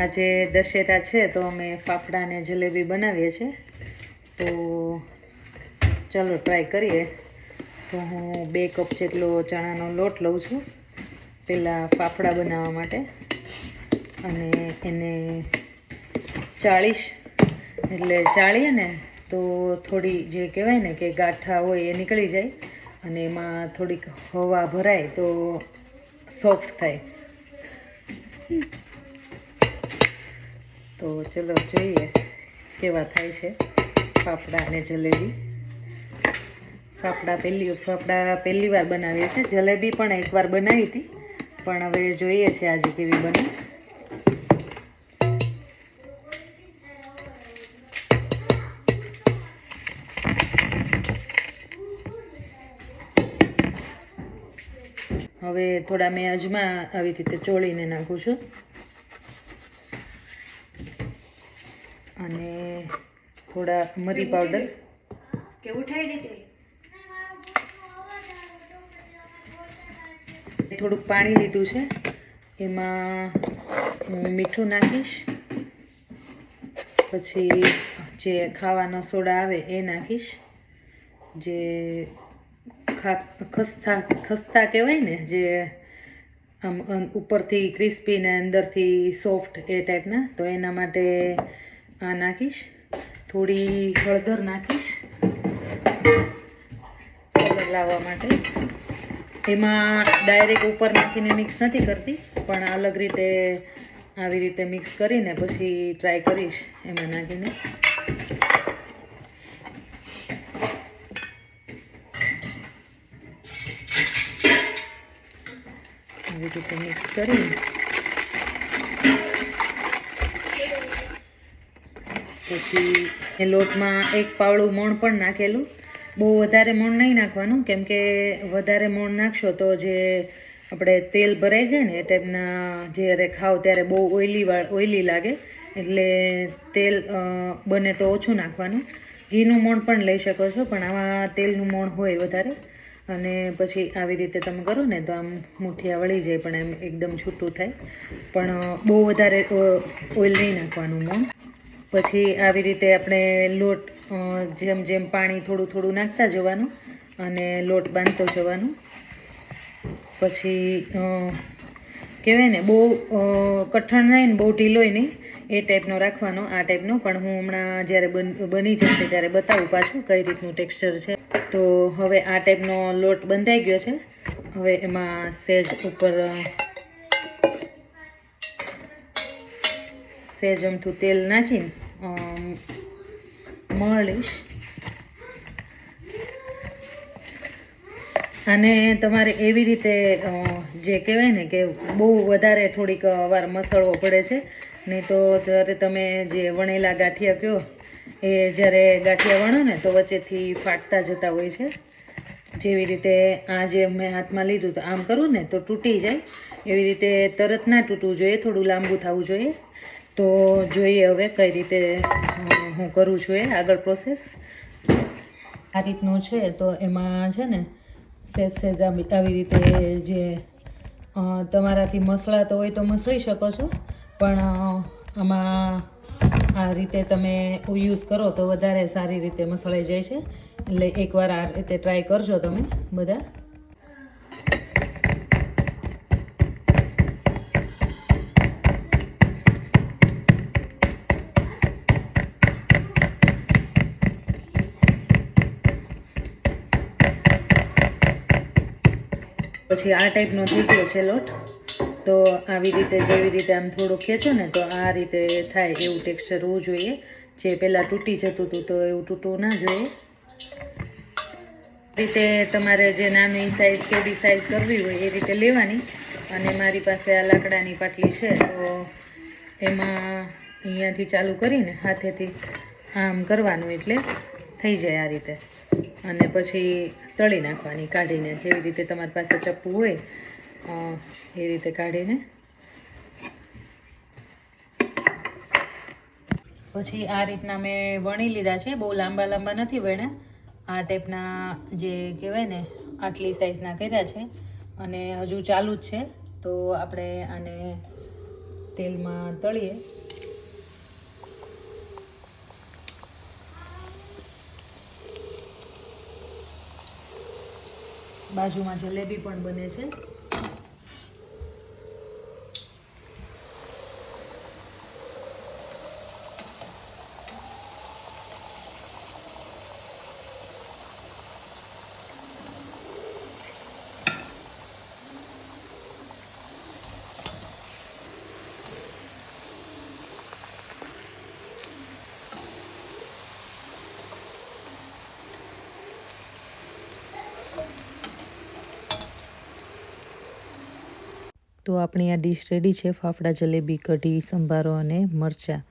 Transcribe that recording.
આજે દશેરા છે તો અમે ફાફડા અને જલેબી બનાવીએ છીએ. તો ચલો ટ્રાય કરીએ. તો હું બે કપ જેટલો ચણાનો લોટ લઉં છું. પહેલાં ફાફડા બનાવવા માટે. અને એને ચાળીશ. એટલે ચાળીએ ને તો થોડી જે કહેવાય ને કે ગાંઠા હોય એ નીકળી જાય. અને એમાં થોડીક હવા ભરાય તો સોફ્ટ થાય. તો ચલો જોઈએ કેવા થાય છે ફાફડા અને જલેબી. ફાફડા પહેલી ફાફડા પહેલી વાર બનાવીએ છીએ. જલેબી પણ એકવાર બનાવી હતી, પણ હવે જોઈએ છે આજે કેવી બને. હવે થોડા મેં અજમા આવી રીતે ચોળીને નાખું છું. અને થોડા મરી પાવડર કે ઉઠાઈ દીધી થોડુંક પાણી લીધું છે. એમાં હું મીઠું નાખીશ. પછી જે ખાવાનો સોડા આવે એ નાખીશ. જે ખા ખસ્તા ખસ્તા કહેવાય ને જે આમ ઉપરથી ક્રિસ્પી ને અંદરથી સોફ્ટ એ ટાઈપના તો એના માટે આ નાખીશ. થોડી હળદર નાખીશ. કલર લાવવા માટે. એમાં ડાયરેક્ટ ઉપર નાખીને મિક્સ નથી કરતી, પણ અલગ રીતે આવી રીતે મિક્સ કરીને પછી ટ્રાય કરીશ એમાં નાખીને. આવી રીતે મિક્સ કરી પછી એ લોટમાં એક પાવડું મોણ પણ નાખેલું. બહુ વધારે મોણ નહીં નાખવાનું, કેમ કે વધારે મોણ નાખશો તો જે આપણે તેલ ભરાઈ જાય ને એ ટાઈપના જ્યારે ખાવ ત્યારે બહુ ઓઇલી ઓઇલી લાગે. એટલે તેલ બને તો ઓછું નાખવાનું. ઘીનું મોણ પણ લઈ શકો છો, પણ આમાં તેલનું મોણ હોય વધારે. અને પછી આવી રીતે તમે કરો ને તો આમ મુઠિયા વળી જાય, પણ એમ એકદમ છૂટું થાય. પણ બહુ વધારે ઓઇલ નહીં નાખવાનું મોણ. પછી આવી રીતે આપણે લોટ જેમ જેમ પાણી થોડું થોડું નાખતા જવાનું અને લોટ બાંધતો જવાનું. પછી કહેવાય ને, બહુ કઠણ નહીં ને બહુ ઢીલોય નહીં, એ ટાઈપનો રાખવાનો, આ ટાઈપનો. પણ હું હમણાં જ્યારે બની જશે ત્યારે બતાવું પાછું કઈ રીતનું ટેક્સચર છે. તો હવે આ ટાઈપનો લોટ બંધાઈ ગયો છે. હવે એમાં સેજ ઉપર સહેજ અમથું તેલ નાખીને મળીશ અને તમારે એવી રીતે જે કહેવાય ને કે બહુ વધારે થોડીક વાર મસળવો પડે છે નહીં તો જ્યારે તમે જે વણેલા ગાંઠિયા કહો એ જ્યારે ગાંઠિયા વણો ને તો વચ્ચેથી ફાટતા જતા હોય છે જેવી રીતે આ જે મેં હાથમાં લીધું તો આમ કરું ને તો તૂટી જાય એવી રીતે તરત ના તૂટવું જોઈએ થોડું લાંબુ થવું જોઈએ તો જોઈએ હવે કઈ રીતે હું કરું છું એ આગળ પ્રોસેસ આ રીતનું છે તો એમાં છે ને સેજ સેજ આવી રીતે જે તમારાથી મસળાતો હોય તો મસળી શકો છો, પણ આમાં આ રીતે તમે યુઝ કરો તો વધારે સારી રીતે મસળાઈ જાય છે. એટલે એકવાર આ રીતે ટ્રાય કરજો તમે બધા. પછી આ ટાઈપનો થઈ ગયો છે લોટ. તો આવી રીતે જેવી રીતે આમ થોડું ખેંચો ને તો આ રીતે થાય એવું ટેક્સચર હોવું જોઈએ. જે પહેલાં તૂટી જતું હતું તો એવું તૂટવું ના જોઈએ. રીતે તમારે જે નાની સાઇઝ ચોડી સાઇઝ કરવી હોય એ રીતે લેવાની. અને મારી પાસે આ લાકડાની પાટલી છે, તો એમાં અહીંયાથી ચાલુ કરીને હાથેથી આમ કરવાનું એટલે થઈ જાય આ રીતે. અને પછી તળી નાખવાની, કાઢીને જેવી રીતે તમારી પાસે ચપ્પુ હોય એ રીતે કાઢીને. પછી આ રીતના મેં વણી લીધા છે, બહુ લાંબા લાંબા નથી વણ્યા. આ ટાઈપના જે કહેવાય ને, આટલી સાઇઝના કર્યા છે. અને હજુ ચાલુ જ છે. તો આપણે આને તેલમાં તળીએ. બાજુમાં જલેબી પણ બને છે. તો આપણી આ ડીશ રેડી છે ફાફડા જલેબી કઢી સંભારો અને મરચાં.